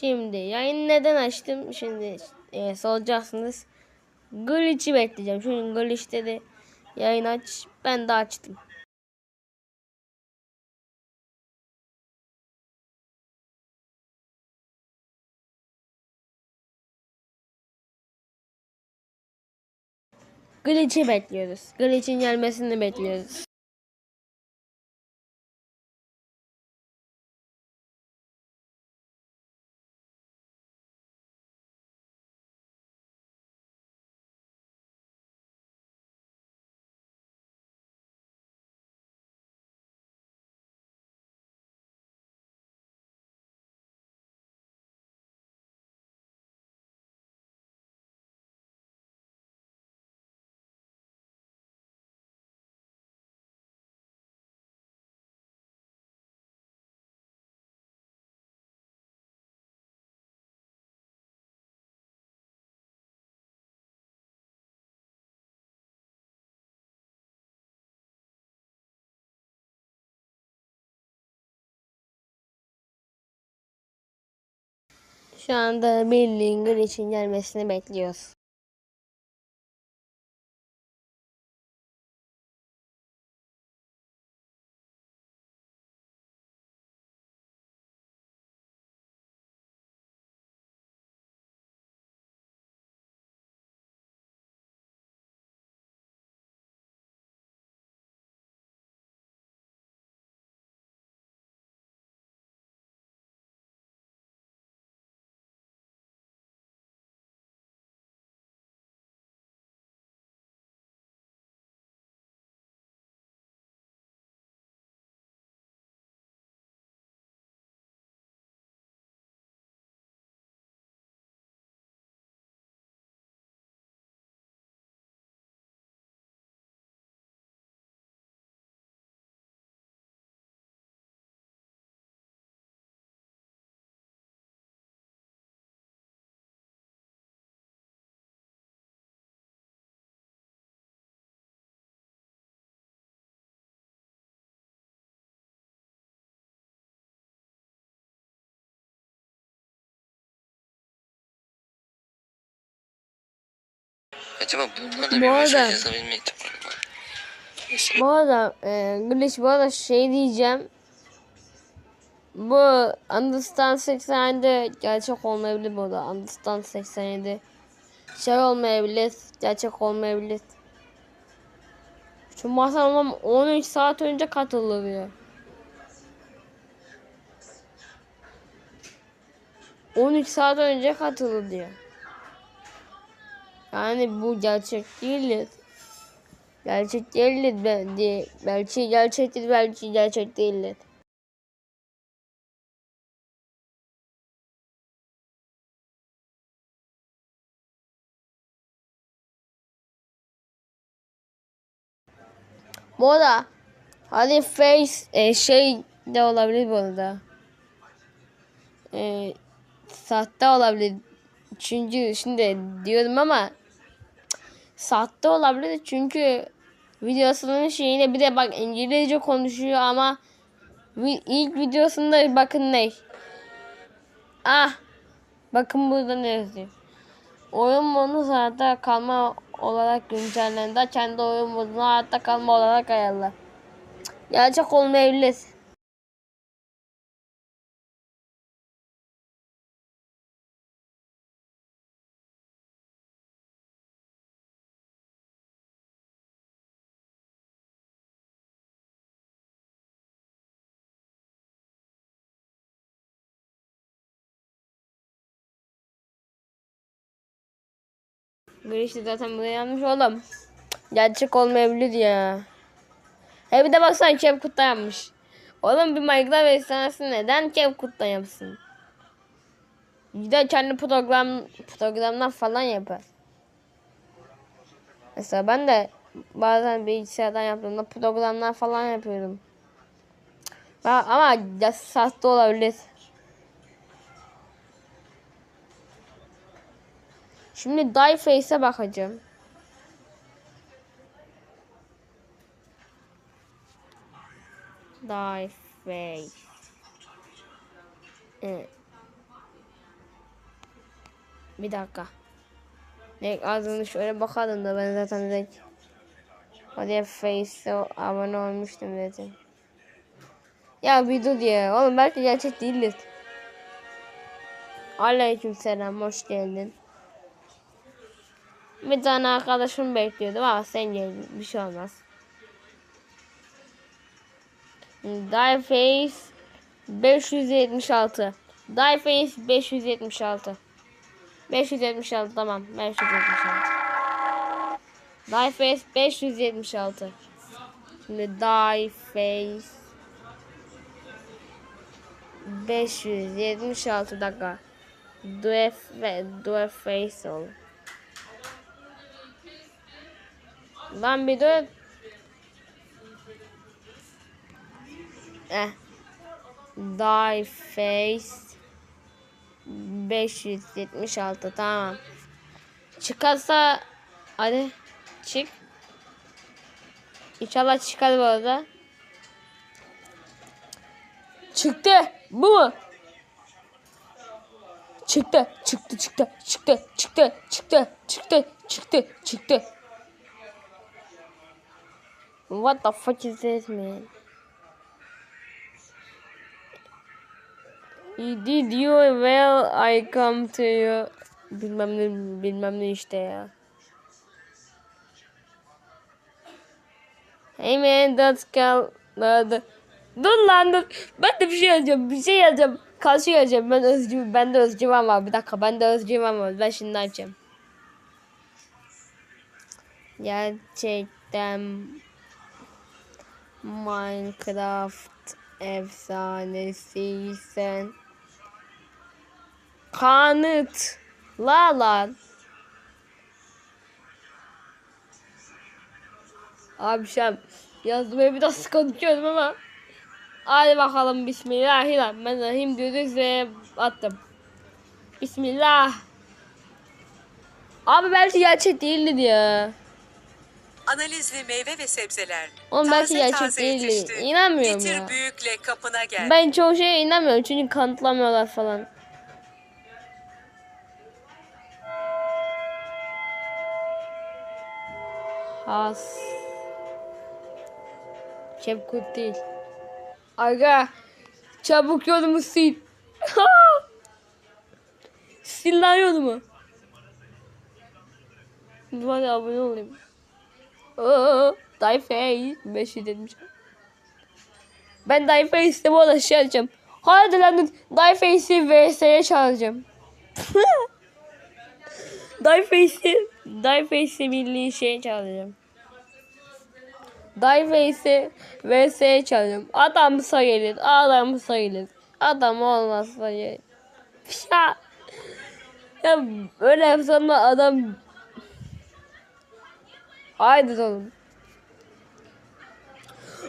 Şimdi yayın neden açtım? Şimdi e, soracaksınız. Glitch'i bekleyeceğim. Çünkü Glitch dedi yayın aç. Ben de açtım. Glitch'i bekliyoruz. Glitch'in gelmesini bekliyoruz. Şu anda bildiğin Glitch'in gelmesini bekliyoruz. Acaba bunlarla Bu bir mesaj arada- yazabilme ihtimali var. Neyse. Bu arada e, Glitch bu arada şey diyeceğim. Bu Understand 87 gerçek olmayabilir bu arada. Understand 87 şey olmayabilir. Gerçek olmayabilir. Şu masamam 13 saat önce katılıyor. 13 saat önce katıldı diyor. Yani bu gerçek değil. Gerçek değildir bence. Belki gerçektir, belki gerçek değildir. Bu arada hadi face e, şey de olabilir bu arada. E, sahte olabilir. Çünkü şimdi diyorum ama sahte olabilir çünkü videosunun şeyine bir de bak İngilizce konuşuyor ama ilk videosunda bakın ne? Ah bakın burada ne yazıyor. Oyun modu hayatta kalma olarak güncellendi. Kendi oyun modunu hayatta kalma olarak ayarla. Gerçek olmayabilir. İşte zaten buraya yanlış oğlum. Gerçek olmayabilir ya. He bir de baksana Kevkut'ta yapmış. Oğlum bir Minecraft efsanesi neden Kevkut'ta yapsın? Gider kendi program programdan falan yapar. Mesela ben de bazen bilgisayardan yaptığımda programlar falan yapıyorum. Ama ya sahte olabilir. Şimdi Die Face'e bakacağım. Die Face. Evet. Bir dakika. Ne adını şöyle bakalım da ben zaten direkt Hadi Face'e abone olmuştum zaten. Ya bir dur ya. Oğlum belki gerçek değildir. Aleyküm selam. Hoş geldin. Bir tane arkadaşım bekliyordu ama sen geldin. Bir şey olmaz. Die Face 576. Die Face 576. 576 tamam. 576. Die Face 576. Şimdi Die Face 576 dakika. Due, due face ol. Lan bir dur. Eh. Die face 576 tamam. Çıkarsa hadi çık. İnşallah çıkar bu arada. Çıktı. Bu mu? Çıktı. Çıktı çıktı. Çıktı. Çıktı. Çıktı. Çıktı. Çıktı. Çıktı. What the fuck is this man? Did you well I come to you. Bilmem ne bilmem ne işte ya. Hey man that's called the Dur lan dur. Ben de bir şey yazacağım. Bir şey yazacağım. Karşı yazacağım. Ben özcüyüm. Ben de özcüyüm ama. Bir dakika. Ben de özcüyüm ama. Ben şimdi açacağım. Gerçekten Minecraft efsanesiysen kanıt la lan Abi şu yazmaya biraz konuşuyorum ama Hadi bakalım Bismillahirrahmanirrahim diyoruz ve attım. Bismillah. Abi belki gerçek değildir ya. Analizli meyve ve sebzeler. Oğlum belki taze gerçek taze değildir. yetişti. İnanmıyorum Getir ya. büyükle kapına gel. Ben çoğu şeye inanmıyorum çünkü kanıtlamıyorlar falan. Has. Şefkut değil. Aga. Çabuk yolumu sil. sil lan yolumu. Hadi abone olayım. Oo, Dayfe 570. Ben Dayface'de bu arada şey alacağım. Hadi lan Dayface'i VS'ye çağıracağım. Dayface'i Dayface'i milli şeye çağıracağım. Dayface'i VS'ye çağıracağım. Adamsa gelir, adamsa gelir. Adam olmazsa. Ya, ya öyle yapsam da adam Haydi oğlum.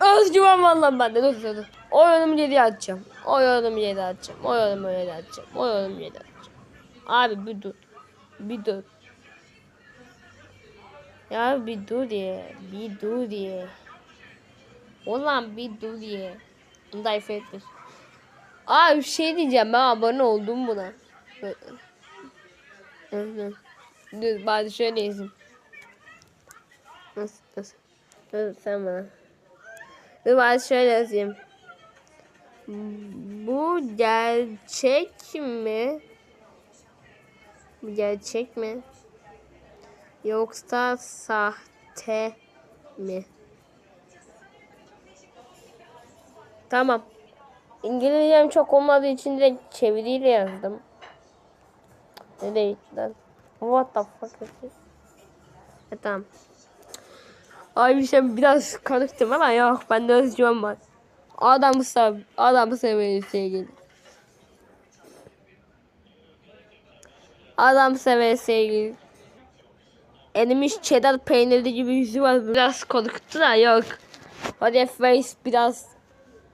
Özgüven var lan bende. Dur dur dur. O yorum 7 atacağım. O yorum 7 atacağım. O yorum 7 atacağım. O yorum 7 atacağım. Abi bir dur. Bir dur. Ya bir dur diye. Bir dur diye. Ulan bir dur diye. Dayf etmiş. Abi bir şey diyeceğim. Ben abone oldum buna. Dur bari şöyle yazayım. Dur sen bana. Dur ben şöyle yazayım. Bu gerçek mi? Bu gerçek mi? Yoksa sahte mi? Tamam. İngilizcem çok olmadığı için de çeviriyle yazdım. Ne değil lan? What the fuck? E, tamam. Ay şey biraz konuştum ama yok bende özgüven var. Adamı sev, adamı seviyor sevgili. Adam sever sevgili. Elimiş cheddar peynirli gibi yüzü var. Biraz korkuttu da yok. Hadi face biraz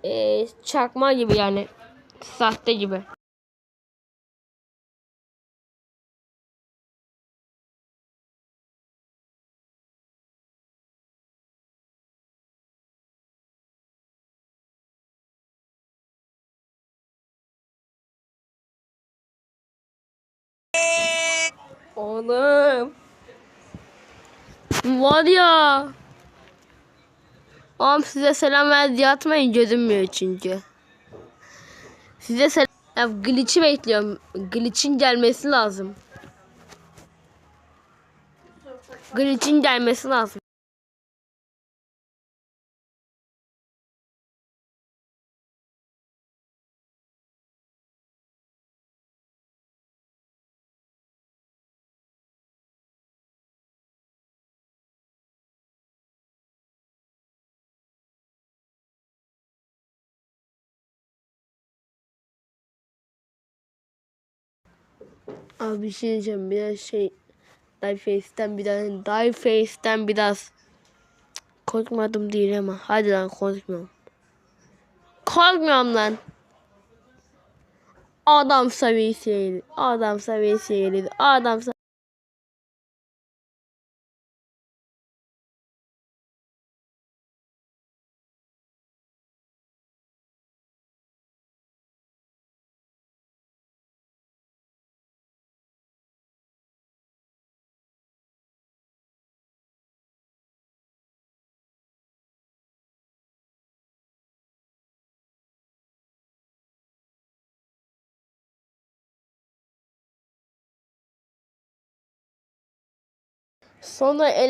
e, çakma gibi yani. Sahte gibi. Oğlum. Var ya. Oğlum size selam ver diye atmayın gözünmüyor çünkü. Size selam... Ya glitch'i bekliyorum. Glitch'in gelmesi lazım. Glitch'in gelmesi lazım. Abi bir şey diyeceğim. Biraz şey... Dive Face'ten biraz... Dive Face'ten biraz... Korkmadım değil ama. Hadi lan korkmuyorum. Korkmuyorum lan. Adam seviyesi. Adam seviyesi. Adam Sonra el